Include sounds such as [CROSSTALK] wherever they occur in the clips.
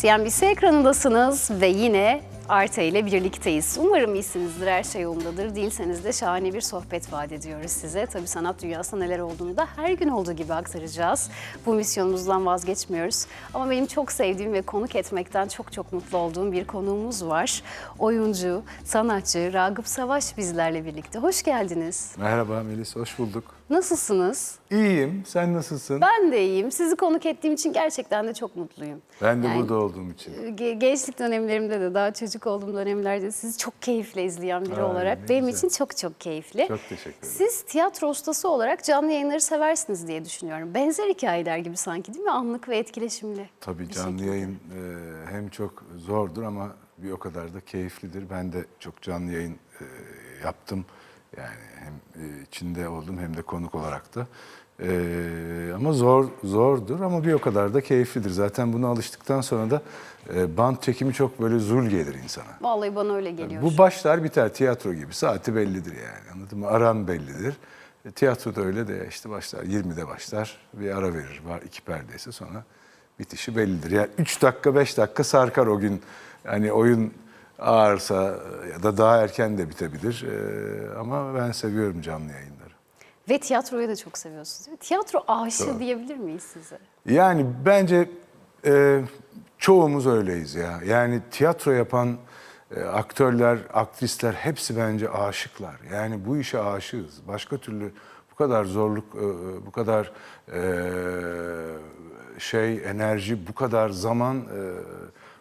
CNBC ekranındasınız ve yine Arte ile birlikteyiz. Umarım iyisinizdir, her şey yolundadır. Değilseniz de şahane bir sohbet vaat ediyoruz size. Tabii sanat dünyasında neler olduğunu da her gün olduğu gibi aktaracağız. Bu misyonumuzdan vazgeçmiyoruz. Ama benim çok sevdiğim ve konuk etmekten çok çok mutlu olduğum bir konuğumuz var. Oyuncu, sanatçı Ragıp Savaş bizlerle birlikte. Hoş geldiniz. Merhaba Melis, hoş bulduk. Nasılsınız? İyiyim, sen nasılsın? Ben de iyiyim. Sizi konuk ettiğim için gerçekten de çok mutluyum. Ben de Yani- burada olduğum için. Ge- Gençlik dönemlerimde de daha çocuk olduğum dönemlerde sizi çok keyifle izleyen biri Ay, olarak benim güzel. için çok çok keyifli. Çok teşekkür ederim. Siz tiyatro ustası olarak canlı yayınları seversiniz diye düşünüyorum. Benzer hikayeler gibi sanki değil mi? Anlık ve etkileşimli. Tabii canlı şekilde. yayın e, hem çok zordur ama bir o kadar da keyiflidir. Ben de çok canlı yayın e, yaptım. Yani hem e, içinde oldum hem de konuk olarak da. E, ama zor zordur ama bir o kadar da keyiflidir. Zaten buna alıştıktan sonra da e, band çekimi çok böyle zul gelir insana. Vallahi bana öyle geliyor. Bu başlar biter tiyatro gibi. Saati bellidir yani. Anladın mı? Aran bellidir. E, tiyatro da öyle de işte başlar. 20'de başlar. Bir ara verir. Var iki perdeyse sonra bitişi bellidir. Yani 3 dakika 5 dakika sarkar o gün. Hani oyun ağırsa ya da daha erken de bitebilir. E, ama ben seviyorum canlı yayınları. Ve tiyatroyu da çok seviyorsunuz değil mi? Tiyatro aşığı diyebilir miyiz size? Yani bence e, çoğumuz öyleyiz ya. Yani tiyatro yapan e, aktörler, aktrisler hepsi bence aşıklar. Yani bu işe aşığız. Başka türlü bu kadar zorluk, e, bu kadar e, şey, enerji, bu kadar zaman e,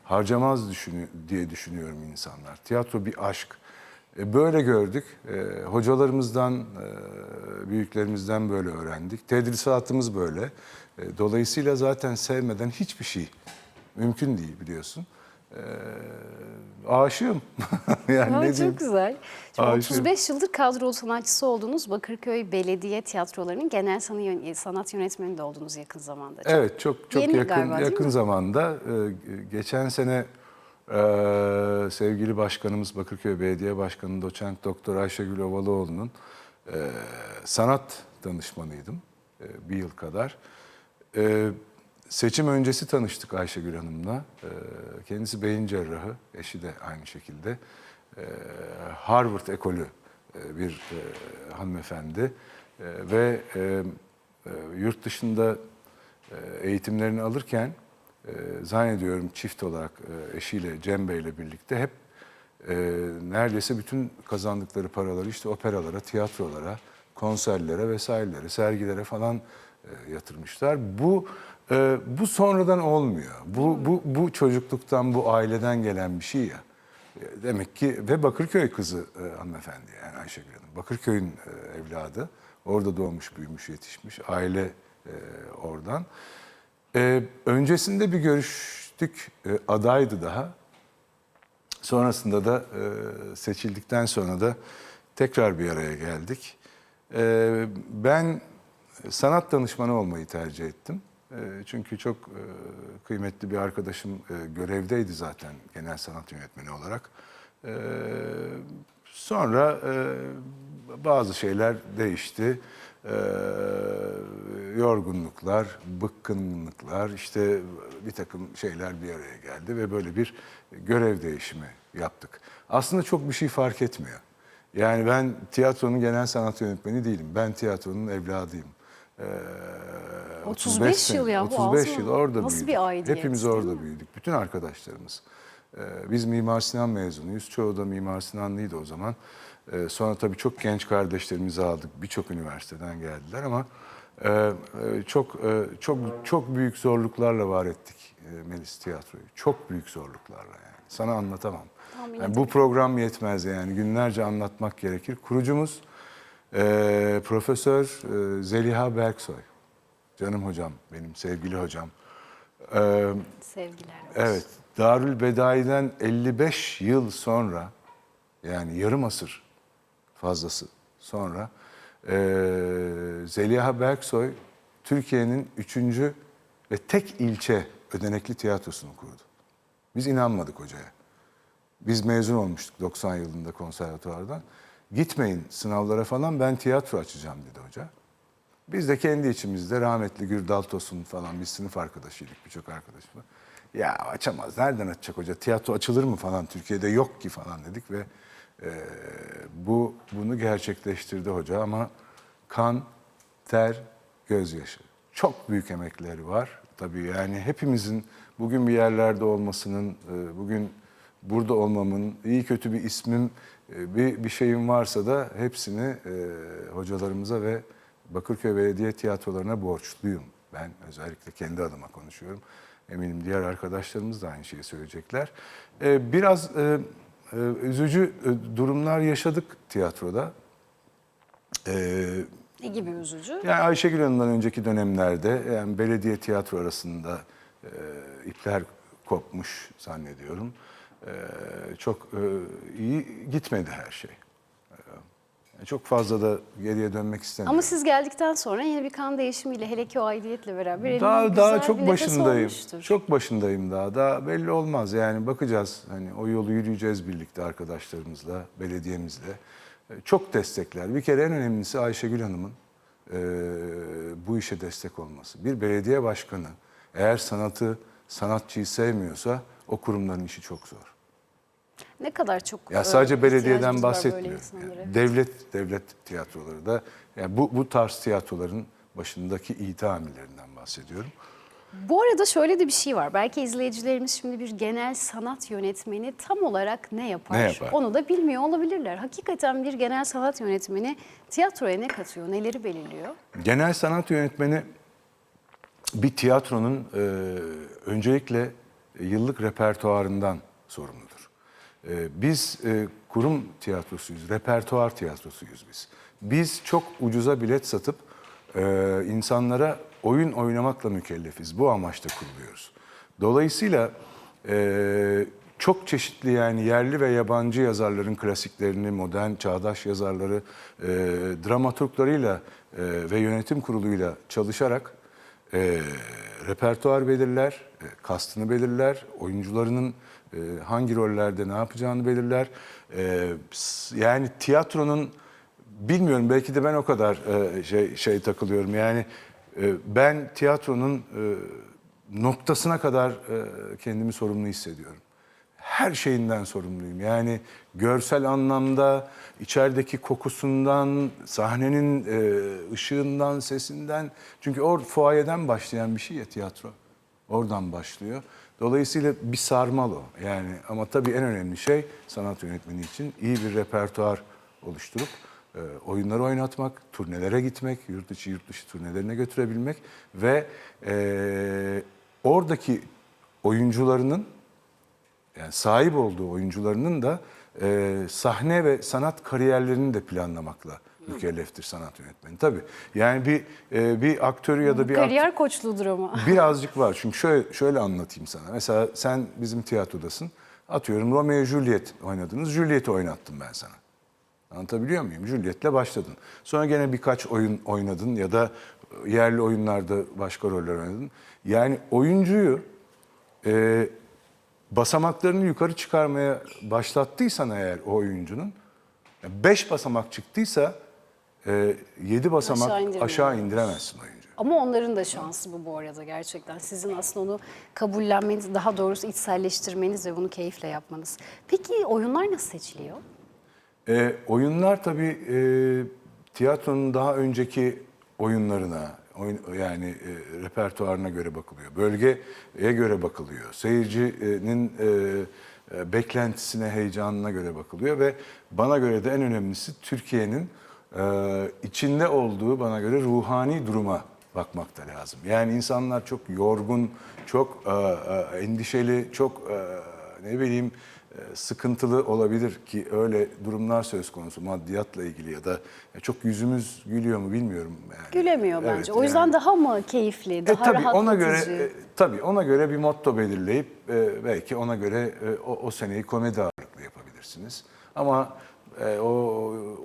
harcamaz düşünü- diye düşünüyorum insanlar. Tiyatro bir aşk. E, Böyle gördük. E, hocalarımızdan, e, büyüklerimizden böyle öğrendik. Tedrisatımız böyle. E, dolayısıyla zaten sevmeden hiçbir şey mümkün değil biliyorsun. E, aşığım. [LAUGHS] yani Aa, ne çok diyeyim? güzel. Şimdi Aşığım. 35 yıldır kadrolu sanatçısı oldunuz. Bakırköy Belediye Tiyatroları'nın genel yön- sanat yönetmeni de oldunuz yakın zamanda. Çok Evet çok çok yakın galiba, yakın zamanda e, geçen sene e, sevgili başkanımız Bakırköy Belediye Başkanı Doçent Doktor Ayşegül Ovalıoğlu'nun e, sanat danışmanıydım e, bir yıl kadar. E, seçim öncesi tanıştık Ayşegül Hanım'la. E, kendisi beyin cerrahı, eşi de aynı şekilde. E, Harvard ekolü e, bir e, hanımefendi E, ve e, yurt dışında eğitimlerini alırken zannediyorum çift olarak eşiyle Cem Bey'le birlikte hep neredeyse bütün kazandıkları paraları işte operalara, tiyatrolara, konserlere vesairelere, sergilere falan yatırmışlar. Bu e, bu sonradan olmuyor. Bu bu bu çocukluktan, bu aileden gelen bir şey ya. E, Demek ki ve Bakırköy kızı e, hanımefendi yani Ayşegül Hanım. Bakırköy'ün e, evladı. Orada doğmuş, büyümüş, yetişmiş. Aile e, oradan. E, öncesinde bir görüştük. E, adaydı daha. Sonrasında da e, seçildikten sonra da tekrar bir araya geldik. E, ben sanat danışmanı olmayı tercih ettim. E, çünkü çok e, kıymetli bir arkadaşım e, görevdeydi zaten genel sanat yönetmeni olarak. E, sonra e, bazı şeyler değişti. E, yorgunluklar, bıkkınlıklar, işte bir takım şeyler bir araya geldi ve böyle bir görev değişimi yaptık. Aslında çok bir şey fark etmiyor. Yani ben tiyatronun genel sanat yönetmeni değilim. Ben tiyatronun evladıyım. Ee, 35 yıl ya, bu 35 az mı? yıl orada Nasıl büyüdük. bir aidiyet, Hepimiz orada büyüdük. Bütün arkadaşlarımız. Biz Mimar Sinan mezunuyuz. Çoğu da Mimar Sinanlıydı o zaman. Sonra tabii çok genç kardeşlerimizi aldık. Birçok üniversiteden geldiler ama e, çok e, çok çok büyük zorluklarla var ettik e, Melis Tiyatro'yu. Çok büyük zorluklarla yani. Sana anlatamam. Yani bu program yetmez yani günlerce anlatmak gerekir. Kurucumuz e, Profesör e, Zeliha Berksoy. Canım hocam, benim sevgili hocam. E, Sevgiler. evet, Darül Bedai'den 55 yıl sonra, yani yarım asır fazlası sonra, e, Zeliha Berksoy Türkiye'nin üçüncü ve tek ilçe ödenekli tiyatrosunu kurdu. Biz inanmadık hocaya. Biz mezun olmuştuk 90 yılında konservatuvardan. Gitmeyin sınavlara falan ben tiyatro açacağım dedi hoca. Biz de kendi içimizde rahmetli Gürdal Tosun falan biz sınıf arkadaşıydık birçok arkadaşımla. Ya açamaz. Nereden açacak hoca? Tiyatro açılır mı falan? Türkiye'de yok ki falan dedik ve e, bu bunu gerçekleştirdi hoca ama kan, ter, gözyaşı. Çok büyük emekleri var. Tabii yani hepimizin bugün bir yerlerde olmasının, e, bugün burada olmamın, iyi kötü bir ismim, bir, bir şeyim varsa da hepsini e, hocalarımıza ve Bakırköy Belediye Tiyatrolarına borçluyum. Ben özellikle kendi adıma konuşuyorum. Eminim diğer arkadaşlarımız da aynı şeyi söyleyecekler. E, biraz e, e, üzücü e, durumlar yaşadık tiyatroda. E, Ne gibi üzücü? yani Ayşegül Hanım'dan önceki dönemlerde yani belediye tiyatro arasında e, ipler kopmuş zannediyorum. E, çok e, iyi gitmedi her şey. E, çok fazla da geriye dönmek istemiyorum. Ama siz geldikten sonra yine bir kan değişimiyle hele ki o aidiyetle beraber daha daha çok başındayım. olmuştur. Çok başındayım daha. Daha belli olmaz. Yani bakacağız. Hani o yolu yürüyeceğiz birlikte arkadaşlarımızla, belediyemizle. E, Çok destekler. Bir kere en önemlisi Ayşegül Hanım'ın e, bu işe destek olması. Bir belediye başkanı eğer sanatı, sanatçıyı sevmiyorsa o kurumların işi çok zor. Ne kadar çok Ya e, sadece belediyeden insanlara. Yani devlet devlet tiyatroları da yani bu bu tarz tiyatroların başındaki İT amirlerinden bahsediyorum. Bu arada şöyle de bir şey var. Belki izleyicilerimiz şimdi bir genel sanat yönetmeni tam olarak ne yapar? Ne yapar? Onu da bilmiyor olabilirler. Hakikaten bir genel sanat yönetmeni tiyatroya ne katıyor, neleri belirliyor? Genel sanat yönetmeni bir tiyatronun e, öncelikle yıllık repertuarından sorumludur. E, biz e, kurum tiyatrosuyuz, repertuar tiyatrosuyuz biz. Biz çok ucuza bilet satıp e, insanlara oyun oynamakla mükellefiz. Bu amaçla kuruluyoruz. Dolayısıyla e, çok çeşitli yani yerli ve yabancı yazarların klasiklerini, modern, çağdaş yazarları, e, dramaturglarıyla e, ve yönetim kuruluyla çalışarak e, repertuar belirler, e, kastını belirler, oyuncularının e, hangi rollerde ne yapacağını belirler. E, yani tiyatronun bilmiyorum belki de ben o kadar e, şey şey takılıyorum. Yani e, ben tiyatronun e, noktasına kadar e, kendimi sorumlu hissediyorum her şeyinden sorumluyum. Yani görsel anlamda, içerideki kokusundan, sahnenin e, ışığından, sesinden. Çünkü o fuayeden başlayan bir şey ya tiyatro. Oradan başlıyor. Dolayısıyla bir sarmal o. Yani ama tabii en önemli şey sanat yönetmeni için iyi bir repertuar oluşturup e, oyunları oynatmak, turnelere gitmek, yurt içi yurt dışı turnelerine götürebilmek ve e, oradaki oyuncularının yani sahip olduğu oyuncularının da e, sahne ve sanat kariyerlerini de planlamakla mükelleftir sanat yönetmeni. Tabii yani bir e, bir aktörü ya da bir Kariyer koçluğudur ama. [LAUGHS] birazcık var. Çünkü şöyle şöyle anlatayım sana. Mesela sen bizim tiyatrodasın. Atıyorum Romeo Juliet oynadınız. Juliet'i oynattım ben sana. Anlatabiliyor muyum? Juliet'le başladın. Sonra gene birkaç oyun oynadın ya da yerli oyunlarda başka roller oynadın. Yani oyuncuyu e, basamaklarını yukarı çıkarmaya başlattıysan eğer o oyuncunun, beş basamak çıktıysa e, yedi basamak Aşağı indiremezsin oyuncuyu. Ama onların da şansı bu bu arada gerçekten. Sizin aslında onu kabullenmeniz, daha doğrusu içselleştirmeniz ve bunu keyifle yapmanız. Peki oyunlar nasıl seçiliyor? E, oyunlar tabii e, tiyatronun daha önceki oyunlarına, oyun, yani e, repertuarına göre bakılıyor. Bölgeye göre bakılıyor. Seyircinin e, e, beklentisine, heyecanına göre bakılıyor ve bana göre de en önemlisi Türkiye'nin e, içinde olduğu bana göre ruhani duruma bakmak da lazım. Yani insanlar çok yorgun, çok e, e, endişeli, çok e, ne bileyim sıkıntılı olabilir ki öyle durumlar söz konusu maddiyatla ilgili ya da çok yüzümüz gülüyor mu bilmiyorum yani. Gülemiyor Evet, bence. o yüzden yani. daha mı keyifli, E, daha tabii ona rahatlatıcı? göre e, tabii ona göre bir motto belirleyip e, belki ona göre e, o, o seneyi komedi ağırlıklı yapabilirsiniz. Ama e, o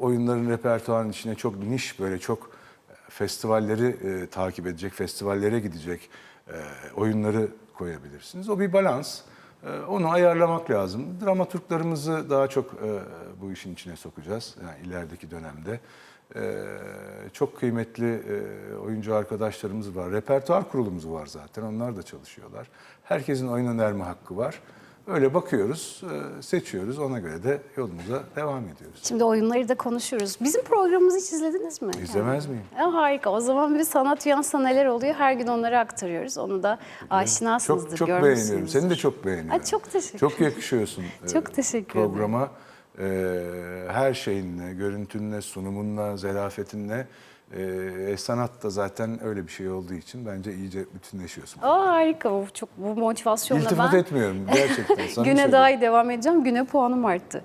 oyunların repertuarının içine çok niş böyle çok e, festivalleri e, takip edecek, festivallere gidecek e, oyunları koyabilirsiniz. O bir balans. E, onu ayarlamak lazım. Dramaturglarımızı daha çok e, bu işin içine sokacağız. Yani ilerideki dönemde. Ee, çok kıymetli e, oyuncu arkadaşlarımız var. Repertuar kurulumuz var zaten. Onlar da çalışıyorlar. Herkesin oyun önerme hakkı var. Öyle bakıyoruz, e, seçiyoruz. Ona göre de yolumuza devam ediyoruz. Şimdi oyunları da konuşuruz. Bizim programımızı hiç izlediniz mi? İzlemez miyim? Ya harika. O zaman bir sanat dünyasında neler oluyor her gün onları aktarıyoruz. Onu da aşinasınızdır, Çok çok beğeniyorum. Seni de çok beğeniyorum. Ay, çok teşekkür Çok yakışıyorsun. [LAUGHS] e, Çok teşekkür ederim. Programa e, her şeyinle, görüntünle, sunumunla, zerafetinle e, sanat da zaten öyle bir şey olduğu için bence iyice bütünleşiyorsun. Aa, harika. Bu çok bu motivasyonla İltifat ben etmiyorum gerçekten. [LAUGHS] Sana güne söylüyorum. daha iyi devam edeceğim. Güne puanım arttı.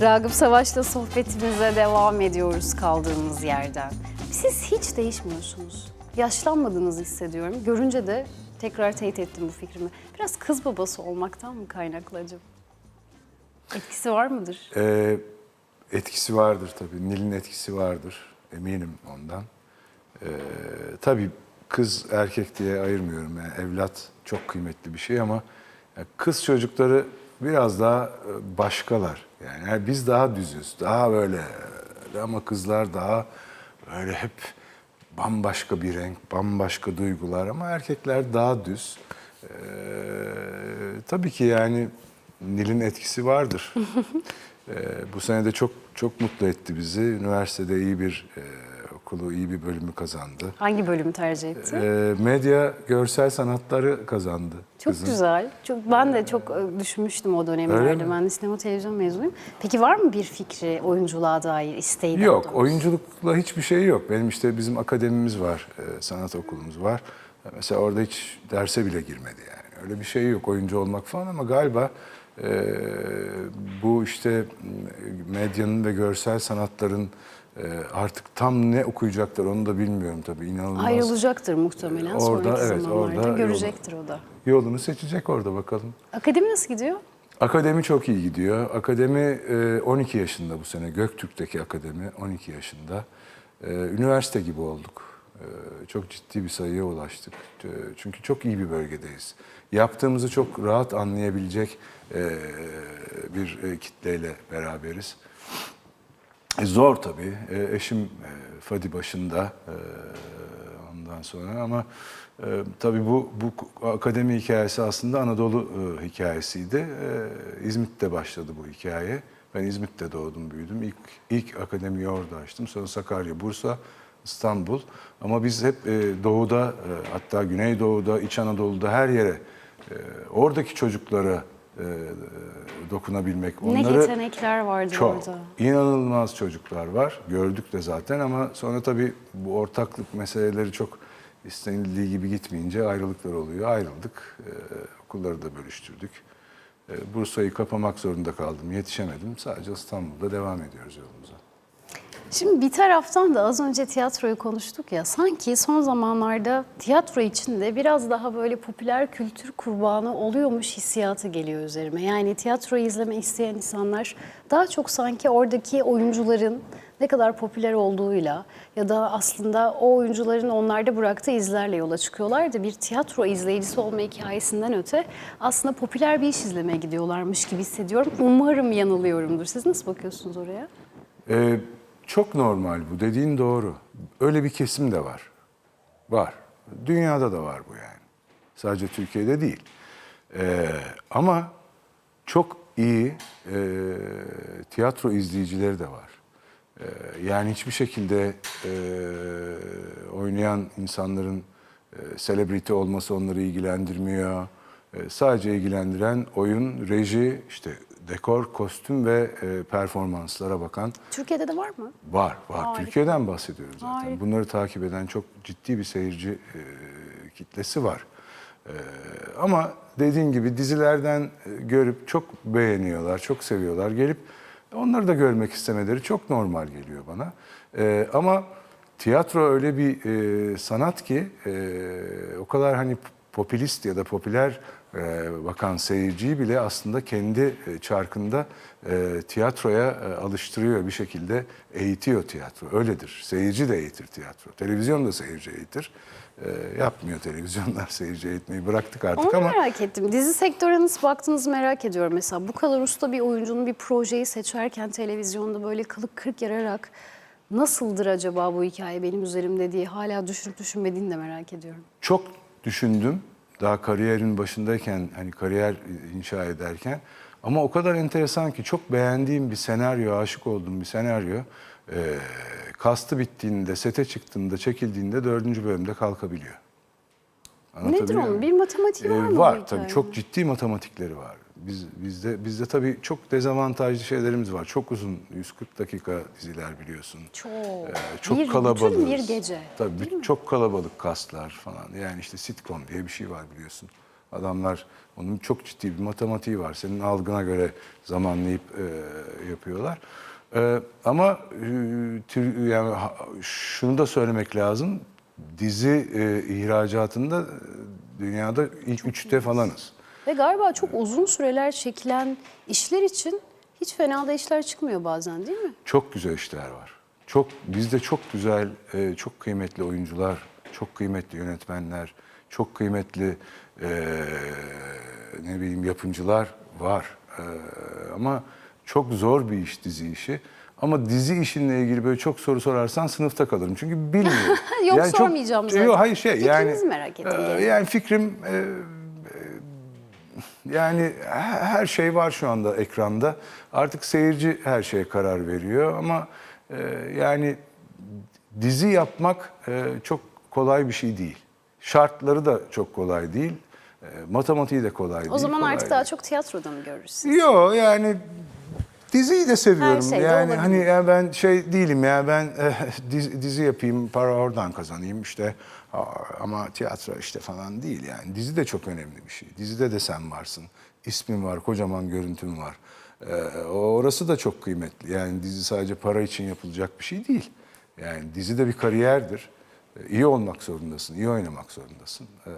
Ragıp Savaş'la sohbetimize devam ediyoruz kaldığımız yerden. Siz hiç değişmiyorsunuz. Yaşlanmadığınızı hissediyorum. Görünce de tekrar teyit ettim bu fikrimi. Biraz kız babası olmaktan mı kaynaklı acaba? Etkisi var mıdır? E, etkisi vardır tabii. Nil'in etkisi vardır. Eminim ondan. E, tabii kız erkek diye ayırmıyorum. Yani evlat çok kıymetli bir şey ama kız çocukları biraz daha e, başkalar. Yani, yani biz daha düzüz. Daha böyle e, ama kızlar daha böyle hep bambaşka bir renk, bambaşka duygular ama erkekler daha düz. Ee, tabii ki yani Nil'in etkisi vardır. Ee, [LAUGHS] bu sene de çok çok mutlu etti bizi. Üniversitede iyi bir e, okulu, iyi bir bölümü kazandı. Hangi bölümü tercih etti? Ee, medya, görsel sanatları kazandı. Çok kızım. güzel. Çok ben de çok e, düşünmüştüm o dönemlerde. Ben de sinema televizyon mezunuyum. Peki var mı bir fikri oyunculuğa dair isteği? Yok, doğrusu? oyunculukla hiçbir şey yok. Benim işte bizim akademimiz var, e, sanat okulumuz var. Mesela orada hiç derse bile girmedi yani. Öyle bir şey yok oyuncu olmak falan ama galiba e, bu işte medyanın ve görsel sanatların e, artık tam ne okuyacaklar onu da bilmiyorum tabii. İnanılmaz. Ayrılacaktır muhtemelen Orada, sonraki evet, zamanlarda. orada Görecektir o da. Yolunu seçecek orada bakalım. Akademi nasıl gidiyor? Akademi çok iyi gidiyor. Akademi e, 12 yaşında bu sene. Göktürk'teki akademi 12 yaşında. E, Üniversite gibi olduk. E, Çok ciddi bir sayıya ulaştık. E, Çünkü çok iyi bir bölgedeyiz. Yaptığımızı çok rahat anlayabilecek e, bir e, kitleyle beraberiz. E, Zor tabii. E, eşim e, Fadi başında e, ondan sonra ama e, tabii bu bu akademi hikayesi aslında Anadolu e, hikayesiydi. E, İzmit'te başladı bu hikaye. Ben İzmit'te doğdum, büyüdüm. İlk ilk akademiyi orada açtım. Sonra Sakarya, Bursa, İstanbul. Ama biz hep e, doğuda, e, hatta Güneydoğu'da, İç Anadolu'da her yere e, oradaki çocuklara e, dokunabilmek, ne onları yetenekler vardı çok. orada. İnanılmaz çocuklar var. Gördük de zaten ama sonra tabii bu ortaklık meseleleri çok istenildiği gibi gitmeyince ayrılıklar oluyor. Ayrıldık. Ee, okulları da bölüştürdük. Ee, Bursa'yı kapamak zorunda kaldım. Yetişemedim. Sadece İstanbul'da devam ediyoruz yolumuza. Şimdi bir taraftan da az önce tiyatroyu konuştuk ya sanki son zamanlarda tiyatro içinde biraz daha böyle popüler kültür kurbanı oluyormuş hissiyatı geliyor üzerime. Yani tiyatroyu izleme isteyen insanlar daha çok sanki oradaki oyuncuların ne kadar popüler olduğuyla ya da aslında o oyuncuların onlarda bıraktığı izlerle yola çıkıyorlar da bir tiyatro izleyicisi olma hikayesinden öte aslında popüler bir iş izlemeye gidiyorlarmış gibi hissediyorum. Umarım yanılıyorumdur. Siz nasıl bakıyorsunuz oraya? Ee, çok normal bu. Dediğin doğru. Öyle bir kesim de var. Var. Dünyada da var bu yani. Sadece Türkiye'de değil. Ee, ama çok iyi e, tiyatro izleyicileri de var. Ee, yani hiçbir şekilde e, oynayan insanların e, selebriti olması onları ilgilendirmiyor. E, sadece ilgilendiren oyun, reji, işte dekor, kostüm ve e, performanslara bakan Türkiye'de de var mı? Var, var. Harika. Türkiye'den bahsediyoruz zaten. Harika. Bunları takip eden çok ciddi bir seyirci e, kitlesi var. E, ama dediğin gibi dizilerden e, görüp çok beğeniyorlar, çok seviyorlar. Gelip Onları da görmek istemeleri çok normal geliyor bana. Ee, ama tiyatro öyle bir e, sanat ki e, o kadar hani popülist ya da popüler bakan seyirciyi bile aslında kendi e, çarkında e, tiyatroya e, alıştırıyor bir şekilde eğitiyor tiyatro. Öyledir. Seyirci de eğitir tiyatro. Televizyon da seyirci eğitir. E, yapmıyor televizyonlar [LAUGHS] seyirci eğitmeyi bıraktık artık Onu ama merak ettim. Dizi sektörüne nasıl baktığınızı merak ediyorum. Mesela bu kadar usta bir oyuncunun bir projeyi seçerken televizyonda böyle kılık kırk yararak nasıldır acaba bu hikaye benim üzerimde diye hala düşünüp düşünmediğini de merak ediyorum. çok düşündüm daha kariyerin başındayken hani kariyer inşa ederken ama o kadar enteresan ki çok beğendiğim bir senaryo, aşık olduğum bir senaryo e, kastı bittiğinde, sete çıktığında, çekildiğinde dördüncü bölümde kalkabiliyor. Nedir onun? Bir matematiği Ee, var mı? var tabii çok ciddi matematikleri var. Biz bizde bizde tabii çok dezavantajlı şeylerimiz var. Çok uzun 140 dakika diziler biliyorsun. Çok. Ee, çok bir. Bütün bir gece. Tabii değil bir- mi? çok kalabalık kaslar falan. Yani işte sitcom diye bir şey var biliyorsun. Adamlar onun çok ciddi bir matematiği var. Senin algına göre zamanlayıp e, yapıyorlar. E, ama e, tür- yani ha- şunu da söylemek lazım. Dizi e, ihracatında e, dünyada ilk üçte falanız. Ve galiba çok uzun süreler çekilen işler için hiç fena da işler çıkmıyor bazen değil mi? Çok güzel işler var. Çok bizde çok güzel, e, çok kıymetli oyuncular, çok kıymetli yönetmenler, çok kıymetli e, ne bileyim yapımcılar var. E, ama çok zor bir iş dizi işi. Ama dizi işinle ilgili böyle çok soru sorarsan sınıfta kalırım. Çünkü bilmiyorum. [LAUGHS] Yok, sormayacağım zaten. Yok hayır şey Fikrinizi yani. merak ettim e, yani fikrim e, yani he- her şey var şu anda ekranda. Artık seyirci her şeye karar veriyor ama e, yani dizi yapmak e, çok kolay bir şey değil. Şartları da çok kolay değil. E, matematiği de kolay değil. O zaman kolay artık değil. daha çok tiyatroda mı görürüz? Yok yani diziyi de seviyorum. Her şey yani hani ya ben şey değilim ya ben eh, [LAUGHS] dizi, dizi yapayım, para oradan kazanayım işte ama tiyatro işte falan değil yani. Dizi de çok önemli bir şey. Dizide de sen varsın. İsmin var, kocaman görüntün var. Ee, orası da çok kıymetli. Yani dizi sadece para için yapılacak bir şey değil. Yani dizi de bir kariyerdir. Ee, İyi olmak zorundasın, iyi oynamak zorundasın, ee,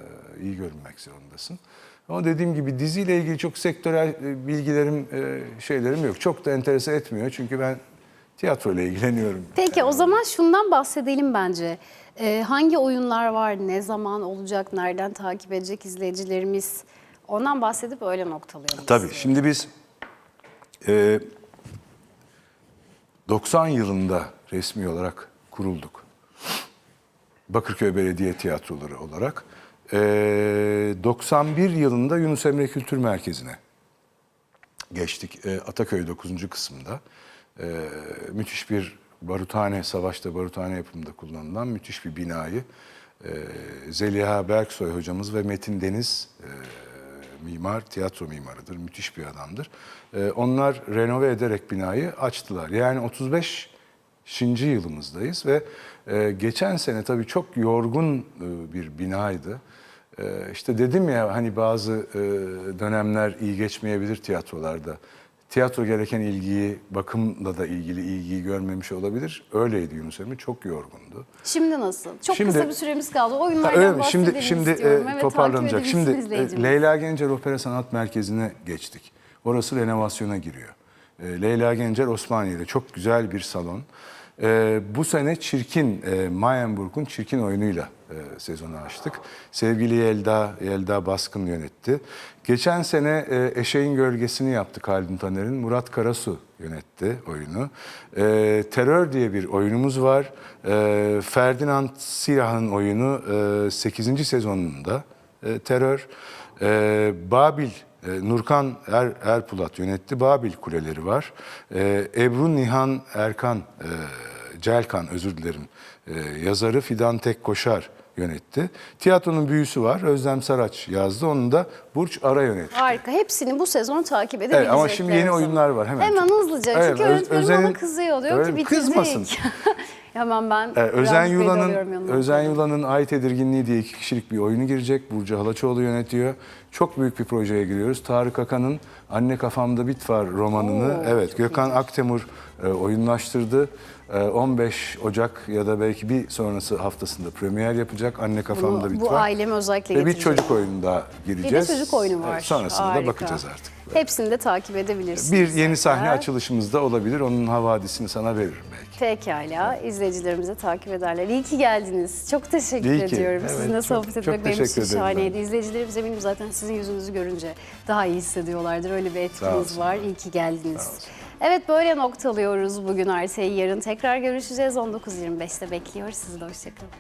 iyi görünmek zorundasın. Ama dediğim gibi diziyle ilgili çok sektörel e, bilgilerim, e, şeylerim yok. Çok da enterese etmiyor çünkü ben tiyatro ile ilgileniyorum. Peki o zaman şundan bahsedelim bence. Ee, hangi oyunlar var, ne zaman olacak, nereden takip edecek izleyicilerimiz? Ondan bahsedip öyle noktalayalım. Tabii sizi. şimdi biz e, 90 yılında resmi olarak kurulduk. Bakırköy Belediye Tiyatroları olarak. E, 91 yılında Yunus Emre Kültür Merkezi'ne geçtik. E, Ataköy 9. kısımda. E, müthiş bir baruthane, savaşta baruthane yapımında kullanılan müthiş bir binayı e, Zeliha Berksoy hocamız ve Metin Deniz e, mimar, tiyatro mimarıdır. Müthiş bir adamdır. E, onlar renove ederek binayı açtılar. Yani 35 Şinci yılımızdayız ve e, geçen sene tabii çok yorgun e, bir binaydı. E, işte dedim ya hani bazı e, dönemler iyi geçmeyebilir tiyatrolarda. Tiyatro gereken ilgiyi, bakımla da ilgili ilgiyi görmemiş olabilir. Öyleydi Yunus Emre, çok yorgundu. Şimdi nasıl? Çok Şimdi- kısa bir süremiz kaldı. Oyunlardan öyle mi? Şimdi şimdi istiyorum. e, Evet, toparlanacak. Şimdi e. Leyla Gencer Opera Sanat Merkezi'ne geçtik. Orası renovasyona giriyor. E, Leyla Gencer Osmaniye'de çok güzel bir salon. E, bu sene Çirkin, e, Mayenburg'un Çirkin oyunuyla e, sezonu açtık. Sevgili Yelda, Yelda Baskın yönetti. Geçen sene e, Eşeğin Gölgesi'ni yaptık Haldun Taner'in. Murat Karasu yönetti oyunu. E, Terör diye bir oyunumuz var. E, Ferdinand Sirah'ın oyunu e, 8. sezonunda e, Terör. E, Babil, e, Nurkan er, Erpulat yönetti. Babil Kuleleri var. E, Ebru Nihan Erkan, e, Celkan özür dilerim, e, yazarı Fidan Tek Koşar yönetti. Tiyatronun büyüsü var. Özlem Saraç yazdı. Onu da Burç Ara yönetti. Harika. Hepsini bu sezon takip edebiliriz. Evet, ama şimdi yeni oyunlar var hemen. Hemen hızlıca. Evet, Çünkü öğretmenim Özen'in- bana kızıyor. Diyor ki bitirdik. Kızmasın. [LAUGHS] Hemen ben Ee, Özen Yulan'ın. Özen Yulan'ın Ay Tedirginliği diye iki kişilik bir oyunu girecek. Burcu Halaçoğlu yönetiyor. çok büyük bir projeye giriyoruz. Tarık Akan'ın Anne Kafamda Bit Var romanını Oo, evet Gökhan Aktemur e, oyunlaştırdı. E, 15 Ocak ya da belki bir sonrası haftasında premier yapacak Anne Kafamda Bunu, Bit bu ailemi özellikle Ve bir getireceğim. çocuk oyununda Bir gireceğiz. de çocuk oyunu var. Evet, sonrasında Harika. da bakacağız artık. Hepsini de takip edebilirsiniz. Bir yeni sahne zaten. açılışımız da olabilir. Onun havadisini sana veririm belki. Pekala. izleyicilerimize takip ederler. İyi ki geldiniz. Çok teşekkür İyi ki. ediyorum. Evet, Sizinle çok- sohbet etmek benim için şahaneydi. ben. İzleyicilerimiz eminim zaten sizin yüzünüzü görünce daha iyi hissediyorlardır. Öyle bir etkiniz var. İyi ki geldiniz. Evet böyle noktalıyoruz bugün Arte'yi. Yarın tekrar görüşeceğiz. 19.25'te bekliyoruz. Sizi de hoşçakalın.